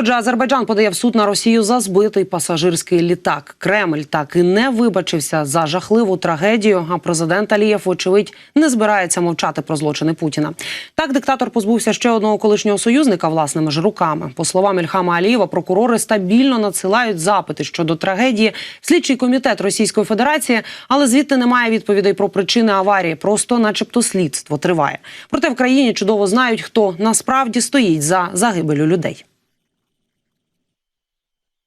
Отже, Азербайджан подає в суд на Росію за збитий пасажирський літак. Кремль так і не вибачився за жахливу трагедію. А президент Алієв, вочевидь, не збирається мовчати про злочини Путіна. Так, диктатор позбувся ще одного колишнього союзника власними ж руками. По словам Ільхама Алієва, прокурори стабільно надсилають запити щодо трагедії в слідчий комітет Російської Федерації, але звідти немає відповідей про причини аварії. Просто, начебто, слідство триває. Проте в країні чудово знають, хто насправді стоїть за загибелю людей.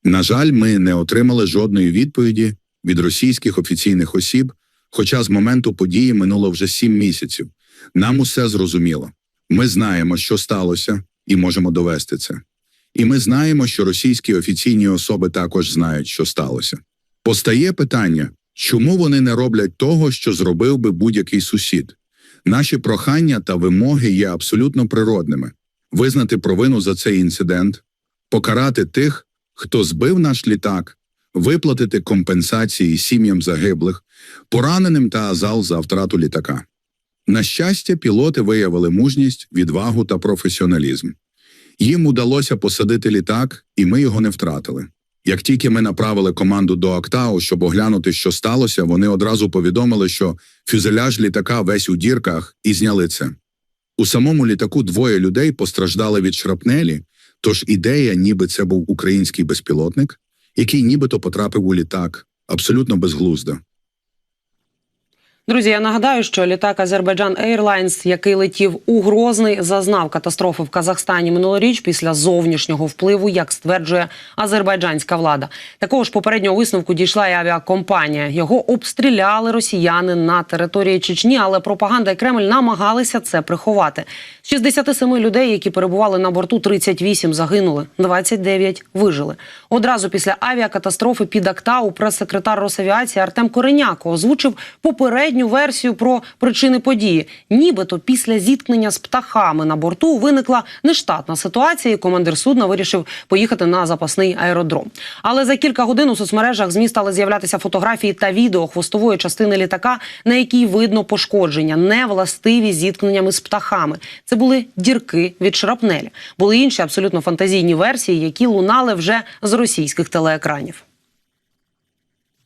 На жаль, ми не отримали жодної відповіді від російських офіційних осіб, хоча з моменту події минуло вже сім місяців. Нам усе зрозуміло. Ми знаємо, що сталося, і можемо довести це. І ми знаємо, що російські офіційні особи також знають, що сталося. Постає питання, чому вони не роблять того, що зробив би будь-який сусід? Наші прохання та вимоги є абсолютно природними: визнати провину за цей інцидент, покарати тих, хто збив наш літак, виплатити компенсації сім'ям загиблих, пораненим та азал за втрату літака. На щастя, пілоти виявили мужність, відвагу та професіоналізм. Їм удалося посадити літак, і ми його не втратили. Як тільки ми направили команду до Актау, щоб оглянути, що сталося, вони одразу повідомили, що фюзеляж літака весь у дірках, і зняли це. У самому літаку двоє людей постраждали від шрапнелі, Тож ідея, ніби це був український безпілотник, який нібито потрапив у літак, абсолютно безглузда. Друзі, я нагадаю, що літак Азербайджан Airlines, який летів у Грозний, зазнав катастрофи в Казахстані минулоріч після зовнішнього впливу, як стверджує азербайджанська влада. Такого ж попереднього висновку дійшла і авіакомпанія. Його обстріляли росіяни на території Чечні, але пропаганда і Кремль намагалися це приховати. З 67 людей, які перебували на борту, 38 загинули, 29 вижили. Одразу після авіакатастрофи під Актау прес-секретар Росавіації Артем Кореняко озвучив попередню версію про причини події. Нібито після зіткнення з птахами на борту виникла нештатна ситуація, і командир судна вирішив поїхати на запасний аеродром. Але за кілька годин у соцмережах ЗМІ стали з'являтися фотографії та відео хвостової частини літака, на якій видно пошкодження, не властиві зіткненнями з птахами. Це були дірки від шрапнелі. Були інші абсолютно фантазійні версії, які лунали вже з російських телеекранів.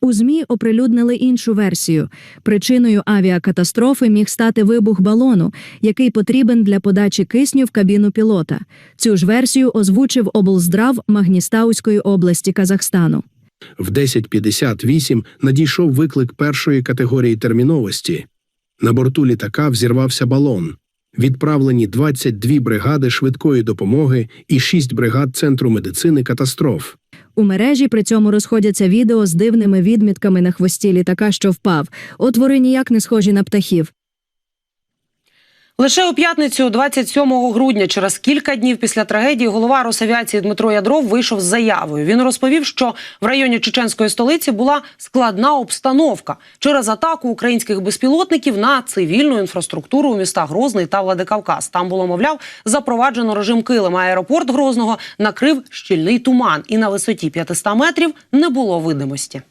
У ЗМІ оприлюднили іншу версію. Причиною авіакатастрофи міг стати вибух балону, який потрібен для подачі кисню в кабіну пілота. Цю ж версію озвучив облздрав Магністауської області Казахстану. В 10.58 надійшов виклик першої категорії терміновості. На борту літака взірвався балон. Відправлені 22 бригади швидкої допомоги і 6 бригад Центру медицини катастроф. У мережі при цьому розходяться відео з дивними відмітками на хвості літака, що впав. Отвори ніяк не схожі на птахів. Лише у п'ятницю, 27 грудня, через кілька днів після трагедії, голова Росавіації Дмитро Ядров вийшов з заявою. Він розповів, що в районі чеченської столиці була складна обстановка через атаку українських безпілотників на цивільну інфраструктуру у містах Грозний та Владикавказ. Там було, мовляв, запроваджено режим килим. Аеропорт Грозного накрив щільний туман, і на висоті 500 метрів не було видимості.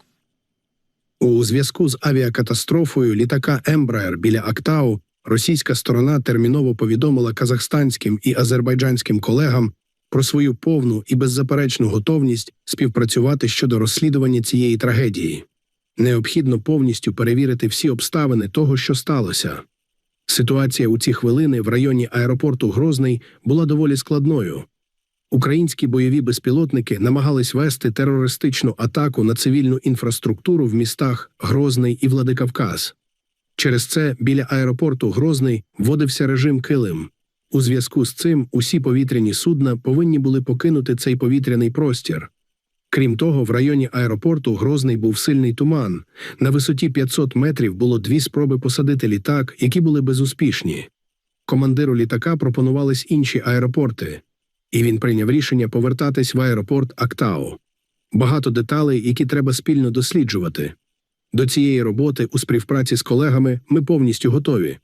У зв'язку з авіакатастрофою літака Ембраер біля Актау російська сторона терміново повідомила казахстанським і азербайджанським колегам про свою повну і беззаперечну готовність співпрацювати щодо розслідування цієї трагедії. Необхідно повністю перевірити всі обставини того, що сталося. Ситуація у ці хвилини в районі аеропорту Грозний була доволі складною. Українські бойові безпілотники намагались вести терористичну атаку на цивільну інфраструктуру в містах Грозний і Владикавказ. Через це біля аеропорту Грозний вводився режим килим. У зв'язку з цим усі повітряні судна повинні були покинути цей повітряний простір. Крім того, в районі аеропорту Грозний був сильний туман. На висоті 500 метрів було дві спроби посадити літак, які були безуспішні. Командиру літака пропонувались інші аеропорти, і він прийняв рішення повертатись в аеропорт Актау. Багато деталей, які треба спільно досліджувати. До цієї роботи у співпраці з колегами ми повністю готові.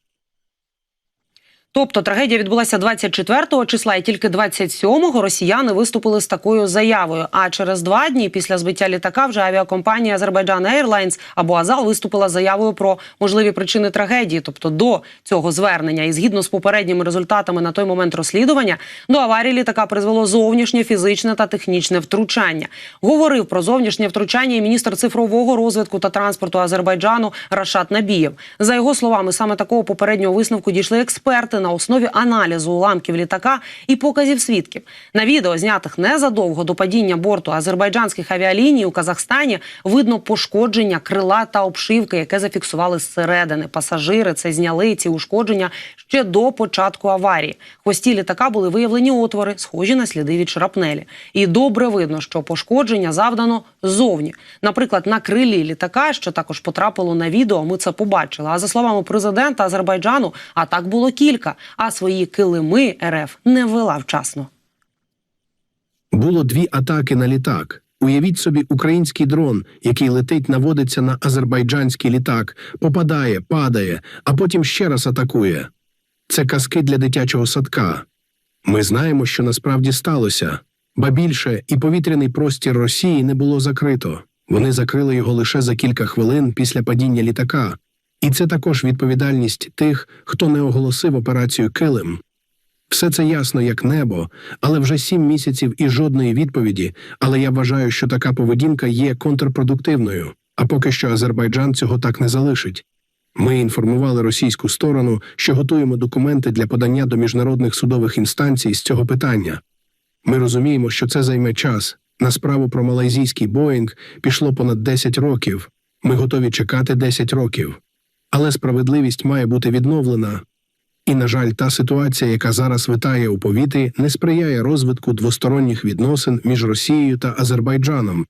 Тобто трагедія відбулася 24 числа, і тільки 27-го росіяни виступили з такою заявою. А через два дні після збиття літака вже авіакомпанія Azerbaijan Airlines або Азал виступила заявою про можливі причини трагедії. Тобто до цього звернення, і згідно з попередніми результатами на той момент розслідування, до аварії літака призвело зовнішнє фізичне та технічне втручання. Говорив про зовнішнє втручання і міністр цифрового розвитку та транспорту Азербайджану Рашат Набієв. За його словами, саме такого попереднього висновку дійшли експерти на основі аналізу уламків літака і показів свідків. На відео, знятих незадовго до падіння борту азербайджанських авіаліній у Казахстані, видно пошкодження крила та обшивки, яке зафіксували зсередини. Пасажири це зняли ці ушкодження ще до початку аварії. Хвості літака були виявлені отвори, схожі на сліди від шрапнелі. І добре видно, що пошкодження завдано ззовні. Наприклад, на крилі літака, що також потрапило на відео, ми це побачили. А за словами президента Азербайджану, атак було кілька, а свої килими РФ не ввела вчасно. Було дві атаки на літак. Уявіть собі, український дрон, який летить, наводиться на азербайджанський літак, попадає, падає, а потім ще раз атакує. Це казки для дитячого садка. Ми знаємо, що насправді сталося. Ба більше, і повітряний простір Росії не було закрито. Вони закрили його лише за кілька хвилин після падіння літака. І це також відповідальність тих, хто не оголосив операцію Килим. Все це ясно як небо, але вже сім місяців і жодної відповіді. Але я вважаю, що така поведінка є контрпродуктивною. А поки що Азербайджан цього так не залишить. Ми інформували російську сторону, що готуємо документи для подання до міжнародних судових інстанцій з цього питання. Ми розуміємо, що це займе час. На справу про малайзійський Боїнг пішло понад 10 років. Ми готові чекати 10 років. Але справедливість має бути відновлена. І, на жаль, та ситуація, яка зараз витає у повітрі, не сприяє розвитку двосторонніх відносин між Росією та Азербайджаном.